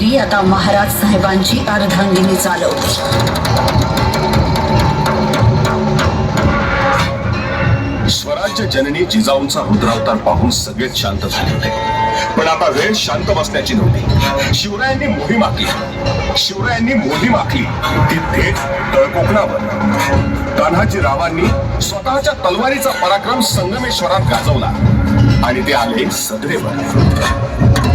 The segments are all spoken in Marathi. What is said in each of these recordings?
कामगिरी आता महाराज साहेबांची अर्धांगिनी चालवते स्वराज्य जननी जिजाऊंचा रुद्रावतार पाहून सगळेच शांत झाले होते. पण आता वेळ शांत बसण्याची नव्हती. शिवरायांनी मोहीम आखली शिवरायांनी मोहीम आखली ती थेट तळकोकणावर. तान्हाजी रावांनी स्वतःच्या तलवारीचा पराक्रम संगमेश्वरात गाजवला. आणि ते आले सदरेवर.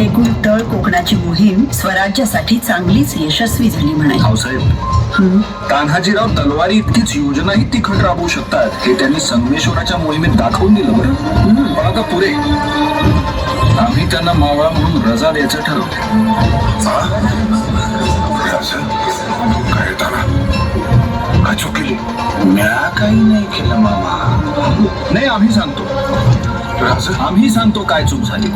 एकूण तळ कोकणाची मोहीम स्वराज्यासाठी चांगलीच यशस्वी झाली भाऊसाहेब तान्हाजीराव तलवारी इतकीच योजनाही तिखट राबवू शकतात हे त्यांनी संगमेश्वराच्या मोहिमेत दाखवून दिलं बरं. पण आता पुरे आम्ही त्यांना मावळा म्हणून रजा द्यायचं ठरवलं काही नाही केलं मामा. नाही आम्ही सांगतो. आम्ही सांगतो काय चूक झाली.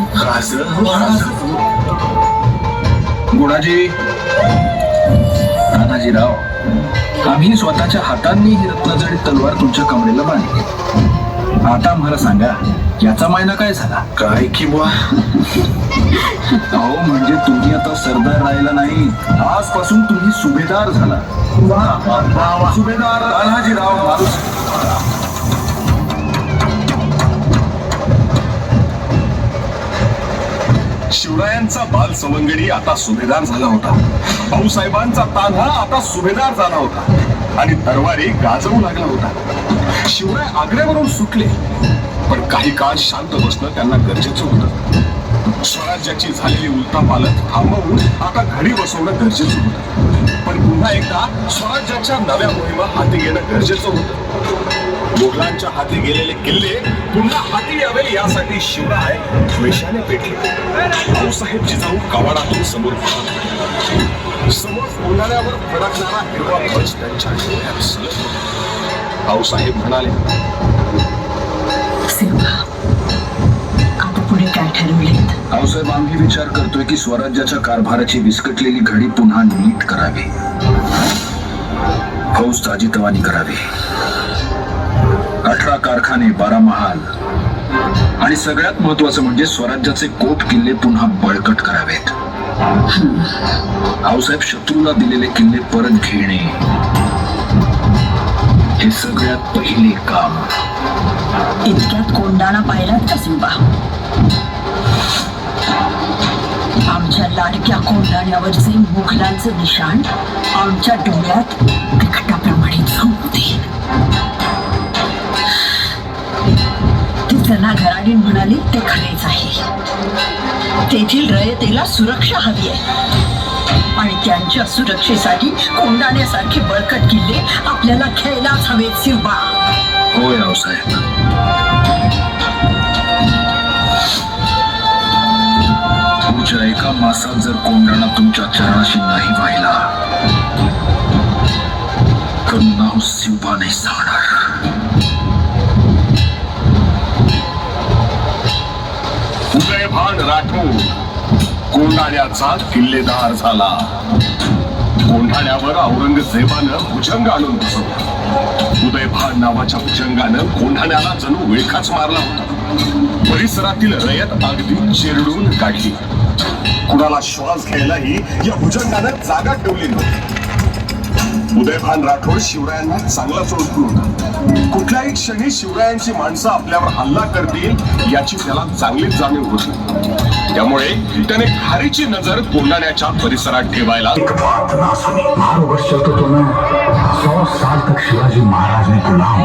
गुणाजी. तानाजीराव आम्ही स्वतःच्या हातांनी ही रत्नजडी तलवार तुमच्या कमरेला बांधली. आता आम्हाला सांगा याचा मायना काय झाला? काय की बुवा? अहो म्हणजे तुम्ही आता सरदार राहिला नाही आजपासून तुम्ही सुभेदार झाला. सुभेदार तान्हाजीराव मारुस शिवरायांचा बाल सवंगडी आता सुभेदार झाला होता. भाऊसाहेबांचा तान्हा आता सुभेदार झाला होता. आणि तरवारी गाजवू लागला होता. शिवराय आग्र्यावरून सुटले. पण काही काळ शांत बसणं त्यांना गरजेचं होतं. स्वराज्याची झालेली उलथापालथ थांबवून आता घडी बसवणं गरजेचं होतं. पण पुन्हा एकदा स्वराज्याच्या नव्या मोहिमा हाती घेणं गरजेचं होतं. मुघलांच्या हाती गेलेले किल्ले पुन्हा हाती यावे यासाठी शिवराय द्वेषाने पेटले. भाऊसाहेब जिजाऊ कवाडातून समोर समोर उन्हाळ्यावर फडकणारा हिरवा ध्वज त्यांच्या डोळ्यात सलग भाऊसाहेब म्हणाले सिंहा काय ठरवलेत? भाऊसाहेब आम्ही विचार करतोय की स्वराज्याच्या कारभाराची विस्कटलेली घडी पुन्हा नीट करावी. फौज ताजीतवानी करावी. अठरा कारखाने बारा महाल आणि सगळ्यात महत्वाचं म्हणजे स्वराज्याचे कोट किल्ले पुन्हा बळकट करावेत. भाऊसाहेब शत्रूला दिलेले किल्ले परत घेणे हे सगळ्यात पहिले काम. इतक्यात कोंडाणा पाहिलात का सिंबा? आमच्या लाडक्या कोंडाण्यावरचे मुघलांचे निशाण आमच्या डोळ्यात तिखटाप्रमाणे झोपते. ते जना घराडी म्हणाले ते खरेच आहे. तेथील रयतेला सुरक्षा हवी आहे. आणि त्यांच्या सुरक्षेसाठी कोंडाण्यासारखे बळकट किल्ले आपल्याला खेळलाच हवेत शिवबा होय रावसाहेब. पुढच्या मासा जर कोंढाणा तुमच्या चरणाशी नाही व्हायला तर नाव शिवबा नाही सांगणार उदयभान राठोड कोंढाण्याचा किल्लेदार झाला. कोंढाण्यावर औरंगजेबानं भुजंग आणून बसवला. उदयभान नावाच्या भुजंगानं कोंढाण्याला जणू वेळखाच मारला होता. परिसरातील रयत अगदी चिरडून काढली. कुणाला श्वास घ्यायलाही या भुजंगानं जागा ठेवली नव्हती. उदयभान राठोड शिवरायांना चांगलाच ओळखून होता कुठल्याही क्षणी शिवरायांची माणसं आपल्यावर हल्ला करतील याची त्याला चांगलीच जाणीव होती. त्यामुळे त्याने खारीची नजर कोंडाण्याच्या परिसरात ठेवायला वर्ष तो तुम्हें सौ साल तक शिवाजी महाराज ने गुलाम